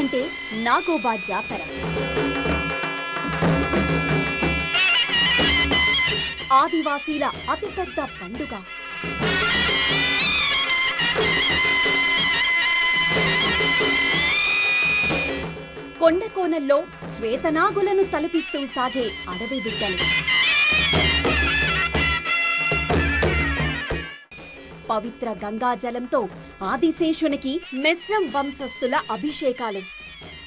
అంటే నాగోబా జాతర ఆదివాసీల అతిపెద్ద పండుగ. కొండ కోనల్లో శ్వేతనాగులను తలపిస్తూ సాగే అడవి బిడ్డలు. పవిత్ర గంగాజలంతో ఆదిశేషునికి మెస్రం వంశస్థుల అభిషేకాలు.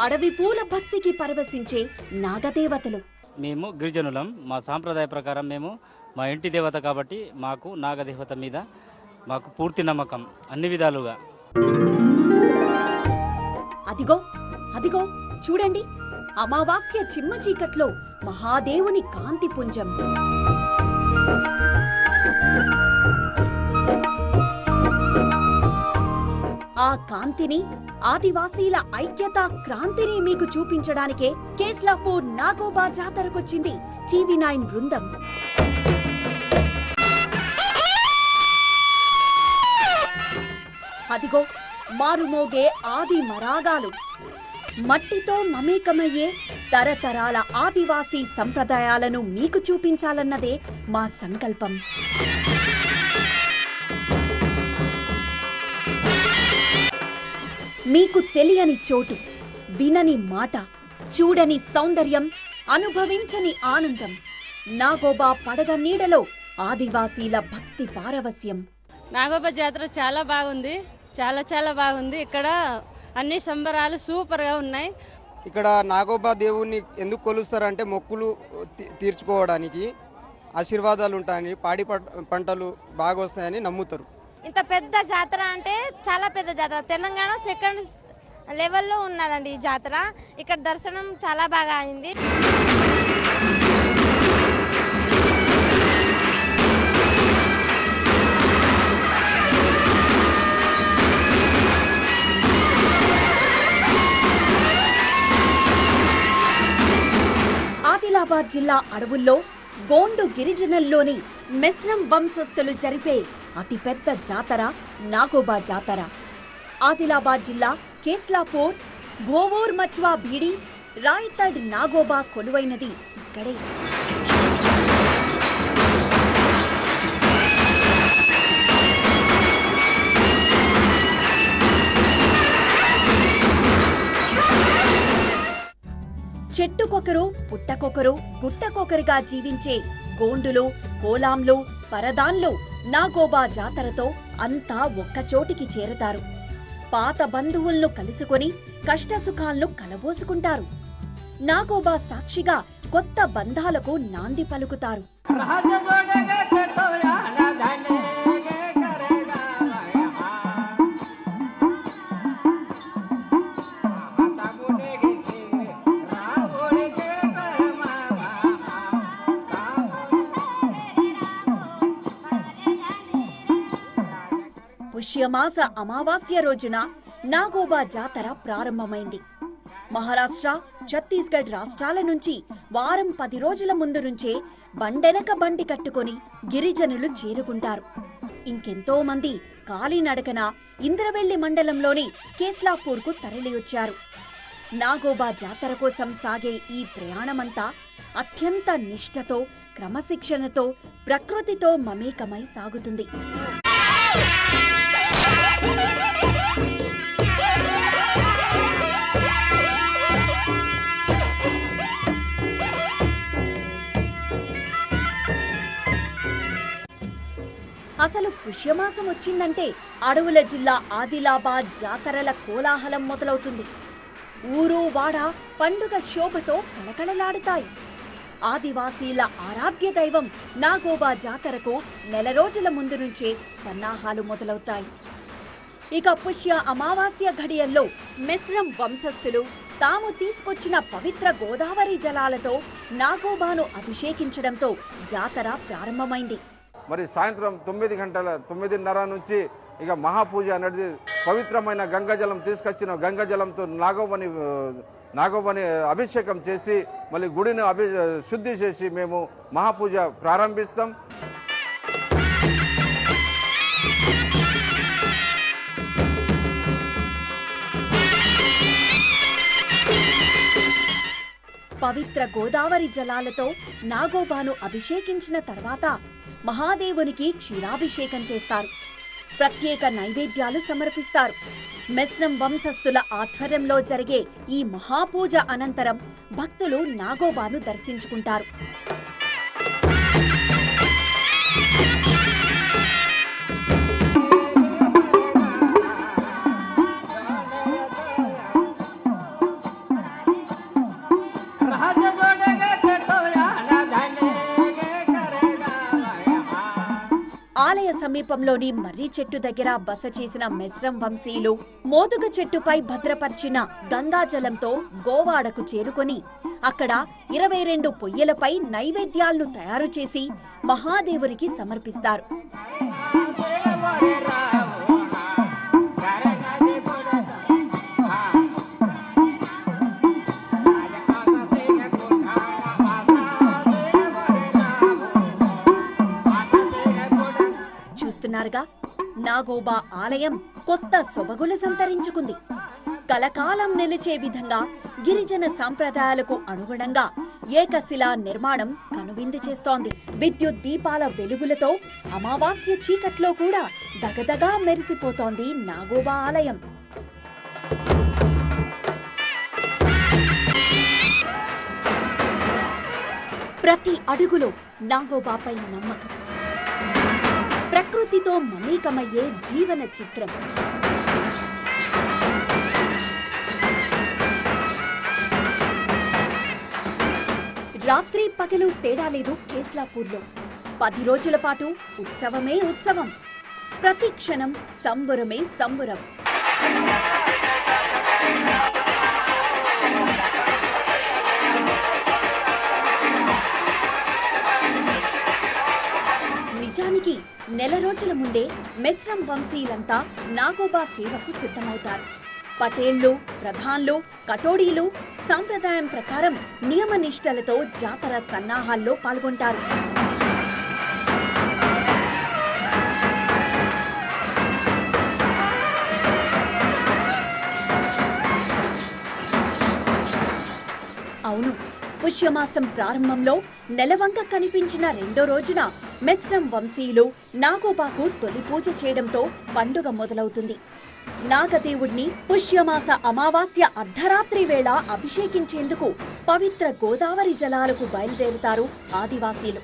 అడవి పూల భక్తికి పరవశించే నాగదేవతలు. మేము గిరిజనులం. మా సాంప్రదాయ ప్రకారం మేము మా ఇంటి దేవత కాబట్టి మాకు నాగదేవత మీద మాకు పూర్తి నమ్మకం అన్ని విధాలుగా. అదిగో అదిగో చూడండి. అమావాస్య చిమ్మ చీకట్లో మహాదేవుని కాంతి ఆ కాంతిని ఆదివాసీల ఐక్యత క్రాంతిని మీకు చూపించడానికే కేస్లాపూర్ నాగోబా జాతరకొచ్చింది టీవీ నైన్ బృందం. అదిగో మారుమోగే ఆది మరాగాలు. మట్టితో మమేకమయ్యే తరతరాల ఆదివాసీ సంప్రదాయాలను మీకు చూపించాలన్నదే మా సంకల్పం. మీకు తెలియని చోటు వినని మాట చూడని సౌందర్యం అనుభవించని ఆనందం. నాగోబా పడగ నీడలో ఆదివాసీల భక్తి పారవస్యం నాగోబా జాతర చాలా బాగుంది. చాలా చాలా బాగుంది. ఇక్కడ అన్ని సంబరాలు సూపర్గా ఉన్నాయి. ఇక్కడ నాగోబా దేవుణ్ణి ఎందుకు కొలుస్తారంటే మొక్కులు తీ- తీర్చుకోవడానికి ఆశీర్వాదాలు ఉంటాయని పాడి పట్- పంటలు బాగా వస్తాయని నమ్ముతారు. ఇంత పెద్ద జాతర అంటే చాలా పెద్ద జాతర. తెలంగాణ సెకండ్ లెవెల్లో ఉన్నదండి ఈ జాతర. ఇక్కడ దర్శనం చాలా బాగా అయింది. ఆదిలాబాద్ జిల్లా అడవుల్లో గోండు గిరిజనుల్లోని మెస్రం వంశస్థులు జరిపే అతిపెద్ద జాతర నాగోబా జాతర. ఆదిలాబాద్ జిల్లా కేస్లాపూర్ భోవూర్ మచ్వా బీడి రాయతడ్ నాగోబా కొలువైనది ఇక్కడే. చెట్టుకొకరు పుట్టకొకరు గుట్టకొకరుగా జీవించే గోండులు కోలాంలు పరదాన్లు నాగోబా జాతరతో అంతా ఒక్కచోటికి చేరతారు. పాత బంధువులను కలుసుకొని కష్టసుఖాలను కలబోసుకుంటారు. నాగోబా సాక్షిగా కొత్త బంధాలకు నాంది పలుకుతారు. పుష్యమాస అమావాస్య రోజున నాగోబా జాతర ప్రారంభమైంది. మహారాష్ట్ర ఛత్తీస్గఢ్ రాష్ట్రాల నుంచి వారం పది రోజుల ముందు నుంచే బండెనక బండి కట్టుకొని గిరిజనులు చేరుకుంటారు. ఇంకెంతో మంది కాలినడకన ఇంద్రవెల్లి మండలంలోని కేస్లాపూర్కు తరలివచ్చారు. నాగోబా జాతర కోసం సాగే ఈ ప్రయాణమంతా అత్యంత నిష్ఠతో క్రమశిక్షణతో ప్రకృతితో మమేకమై సాగుతుంది. అసలు పుష్యమాసం వచ్చిందంటే అడవుల జిల్లా ఆదిలాబాద్ జాతరల కోలాహలం మొదలవుతుంది. ఊరు వాడ పండుగ శోభతో కళకళలాడుతాయి. ఆదివాసీల ఆరాధ్య దైవం నాగోబా జాతరకు నెల రోజుల ముందు నుంచే సన్నాహాలు మొదలవుతాయి. ఇక పుష్య అమావాస్య ఘడియల్లో మెస్రం వంశస్థులు తాము తీసుకొచ్చిన పవిత్ర గోదావరి జలాలతో నాగోబాను అభిషేకించడంతో జాతర ప్రారంభమైంది. మరి సాయంత్రం తొమ్మిది గంటల తొమ్మిదిన్నర నుంచి ఇక మహాపూజ అనేది పవిత్రమైన గంగజలం తీసుకొచ్చిన గంగజలంతో నాగోబని నాగోబని అభిషేకం చేసి మళ్ళీ గుడిని అభి శుద్ధి చేసి మేము మహాపూజ ప్రారంభిస్తాం. పవిత్ర గోదావరి జలాలతో నాగోబాను అభిషేకించిన తర్వాత మహాదేవునికి క్షీరాభిషేకం చేస్తారు. ప్రత్యేక నైవేద్యాలు సమర్పిస్తారు. మెస్రం వంశస్థుల ఆధ్వర్యంలో జరిగే ఈ మహాపూజ అనంతరం భక్తులు నాగోబాను దర్శించుకుంటారు. సమీపంలోని మర్రి చెట్టు దగ్గర బస చేసిన మెస్రం వంశీయులు మోదుగ చెట్టుపై భద్రపరిచిన గంగాజలంతో గోవాడకు చేరుకొని అక్కడ ఇరవై రెండు పొయ్యలపై నైవేద్యాలను తయారు చేసి మహాదేవునికి సమర్పిస్తారు. చూస్తున్నారుగా నాగోబా ఆలయం కొత్త సొబగులు సంతరించుకుంది. కలకాలం నిలిచే విధంగా గిరిజన సాంప్రదాయాలకు అనుగుణంగా ఏకశిలా నిర్మాణం కనువిందు చేస్తోంది. విద్యుత్ దీపాల వెలుగులతో అమావాస్య చీకట్లో కూడా దగదగా మెరిసిపోతోంది నాగోబా ఆలయం. ప్రతి అడుగులో నాగోబాపై నమ్మకం. ప్రకృతితో మమేకమయ్యే జీవన చిత్రం. రాత్రి పగలు తేడా లేదు కేస్లాపూర్లో పది రోజుల పాటు ఉత్సవమే ఉత్సవం. ప్రతి క్షణం సంబురమే సంబురం. నిజానికి నెల రోజుల ముందే మెస్రం వంశీయులంతా నాగోబా సేవకు సిద్ధమవుతారు. పటేళ్ళు ప్రధాన్లు కటోడీలు సాంప్రదాయం ప్రకారం నియమ నిష్టలతో జాతర సన్నాహాల్లో పాల్గొంటారు. అవును పుష్యమాసం ప్రారంభంలో నెలవంక కనిపించిన రెండో రోజున మెస్రం వంశీయులు నాగోబాకు తొలి పూజ చేయడంతో పండుగ మొదలవుతుంది. నాగదేవుణ్ణి పుష్యమాస అమావాస్య అర్ధరాత్రి వేళ అభిషేకించేందుకు పవిత్ర గోదావరి జలాలకు బయలుదేరుతారు ఆదివాసీలు.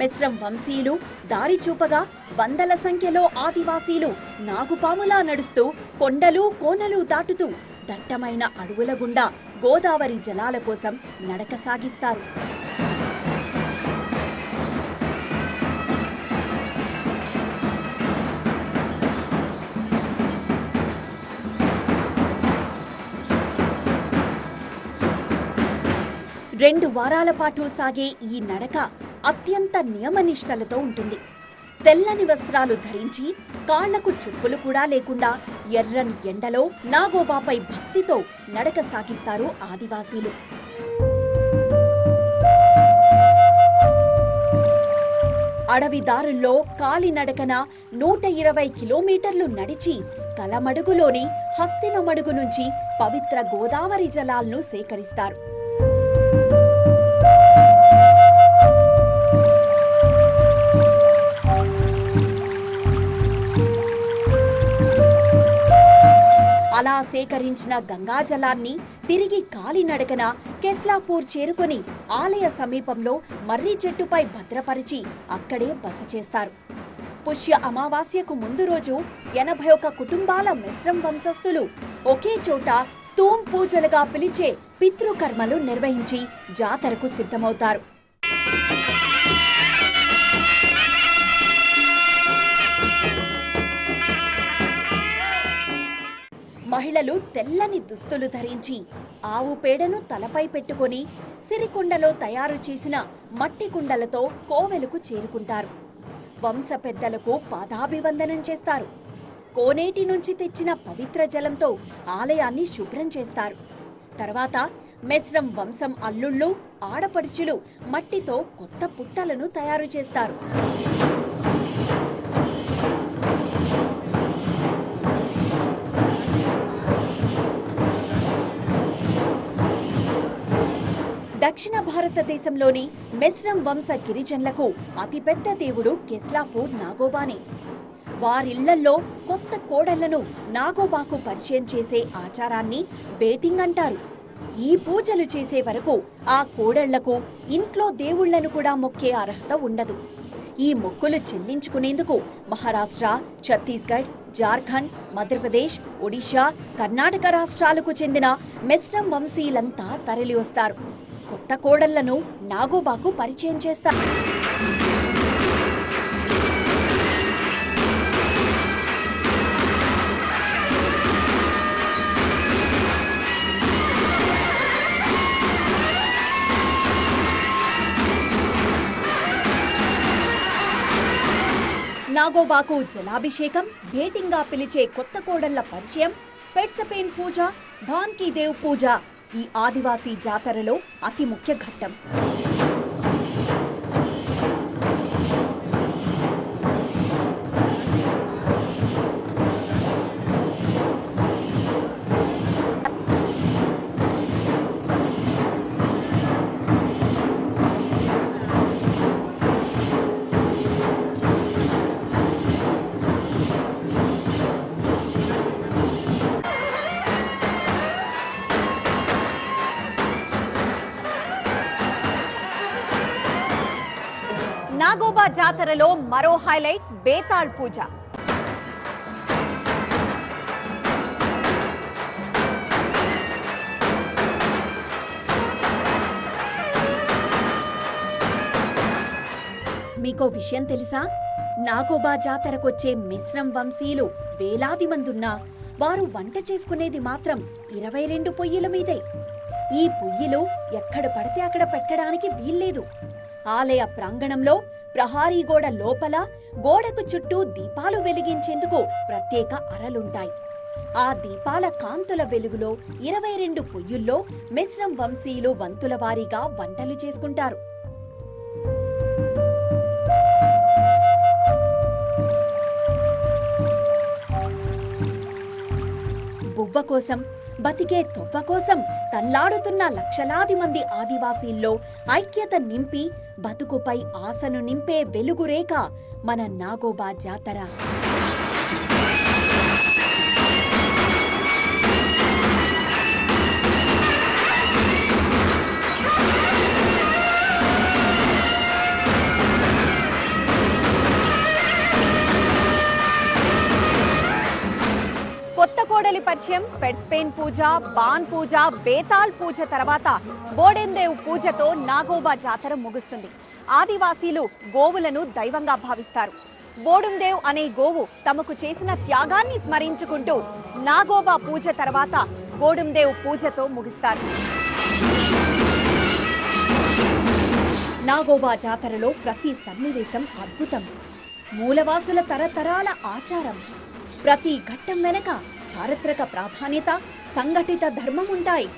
మెస్రం వంశీయులు దారి చూపగా వందల సంఖ్యలో ఆదివాసీలు నాగుపాములా నడుస్తూ కొండలు కోనలు దాటుతూ దట్టమైన అడవుల గుండా గోదావరి జలాల కోసం నడక సాగిస్తారు. రెండు వారాల పాటు సాగే ఈ నడక అత్యంత నియమనిష్టలతో ఉంటుంది. తెల్లని వస్త్రాలు ధరించి కాళ్ళకు చెప్పులు కూడా లేకుండా ఎర్రని ఎండలో నాగోబాపై భక్తితో నడక సాగిస్తారు ఆదివాసీలు. అడవి దారుల్లో కాలినడకన నూట ఇరవై కిలోమీటర్లు నడిచి కలమడుగులోని హస్తినమడుగు నుంచి పవిత్ర గోదావరి జలాలను సేకరిస్తారు. అలా సేకరించిన గంగాజలాన్ని తిరిగి కాలినడకన కెస్లాపూర్ చేరుకొని ఆలయ సమీపంలో మర్రి చెట్టుపై భద్రపరిచి అక్కడే బస చేస్తారు. పుష్య అమావాస్యకు ముందు రోజు ఎనభై ఒక్క కుటుంబాల మిశ్రం వంశస్థులు ఒకే చోట తూం పూజలుగా పిలిచే పితృకర్మలు నిర్వహించి జాతరకు సిద్ధమవుతారు. మహిళలు తెల్లని దుస్తులు ధరించి ఆవు పేడను తలపై పెట్టుకొని సిరికుండలో తయారు చేసిన మట్టి కుండలతో కోవెలకు చేరుకుంటారు. వంశ పెద్దలకు పాదాభివందనం చేస్తారు. కోనేటి నుంచి తెచ్చిన పవిత్ర జలంతో ఆలయాన్ని శుభ్రం చేస్తారు. తర్వాత మెస్రం వంశం అల్లుళ్ళు ఆడపడుచులు మట్టితో కొత్త పుట్టలను తయారు చేస్తారు. దక్షిణ భారతదేశంలోని మెస్రం వంశ గిరిజనులకు అతిపెద్ద దేవుడు కెస్లాపూర్ నాగోబానే. వారిళ్ళల్లో కొత్త కోడళ్ళను నాగోబాకు పరిచయం చేసే ఆచారాన్ని బేటింగ్ అంటారు. ఈ పూజలు చేసే వరకు ఆ కోడళ్ళకు ఇంట్లో దేవుళ్ళను కూడా మొక్కే అర్హత ఉండదు. ఈ మొక్కులు చెల్లించుకునేందుకు మహారాష్ట్ర ఛత్తీస్గఢ్ జార్ఖండ్ మధ్యప్రదేశ్ ఒడిషా కర్ణాటక రాష్ట్రాలకు చెందిన మెస్రం వంశీయులంతా తరలి వస్తారు కొత్త కోడళ్ళను నాగోబాకు పరిచయం చేస్తారు నాగోబాకు జలాభిషేకం భేటింగా పిలిచే కొత్త కోడళ్ళ పరిచయం పెట్సపేన్ పూజ భాన్కీ దేవ్ పూజ. ఈ ఆదివాసీ జాతరలో అతి ముఖ్య ఘట్టం. నాగోబా జాతరలో మరో హైలైట్ బేతాళ్ పూజ. మీకో విషయం తెలుసా? నాగోబా జాతరకొచ్చే మిశ్రం వంశీయులు వేలాది మందున్నా వారు వంట చేసుకునేది మాత్రం ఇరవై రెండు పొయ్యిల మీదే. ఈ పొయ్యిలు ఎక్కడ పడితే అక్కడ పెట్టడానికి వీల్లేదు. ఆలయ ప్రాంగణంలో ప్రహారీ గోడ లోపల గోడకు చుట్టూ దీపాలు వెలిగించేందుకు ప్రత్యేక అరలుంటాయి. ఆ దీపాల కాంతుల వెలుగులో ఇరవై రెండు పొయ్యుల్లో మిశ్రం వంశీయులు వంతుల వారీగా వంటలు చేసుకుంటారు. కోసం బతికే తొవ్వ కోసం తల్లాడుతున్న లక్షలాది మంది ఆదివాసీల్లో ఐక్యత నింపి బతుకుపై ఆశను నింపే వెలుగురేఖ మన నాగోబా జాతర. విషయం. పెడ్స్పెయిన్ పూజ బాన్ పూజ బేతాల్ పూజ తర్వాత బోడెందేవ్ పూజతో నాగోబా జాతర ముగుస్తుంది. ఆదివాసీలు గోవులను దైవంగా భావిస్తారు. బోడుందేవ్ అనే గోవు తమకు చేసిన త్యాగాన్ని స్మరించుకుంటూ నాగోబా పూజ తర్వాత బోడుందేవ్ పూజతో ముగిస్తారు. నాగోబా జాతరలో ప్రతి సన్నివేశం అద్భుతం. మూలవాసుల తరతరాల ఆచారం. ప్రతి ఘట్టం వెనక చారిత్రక ప్రాధాన్యత సంఘటిత ధర్మం ఉంటాయి.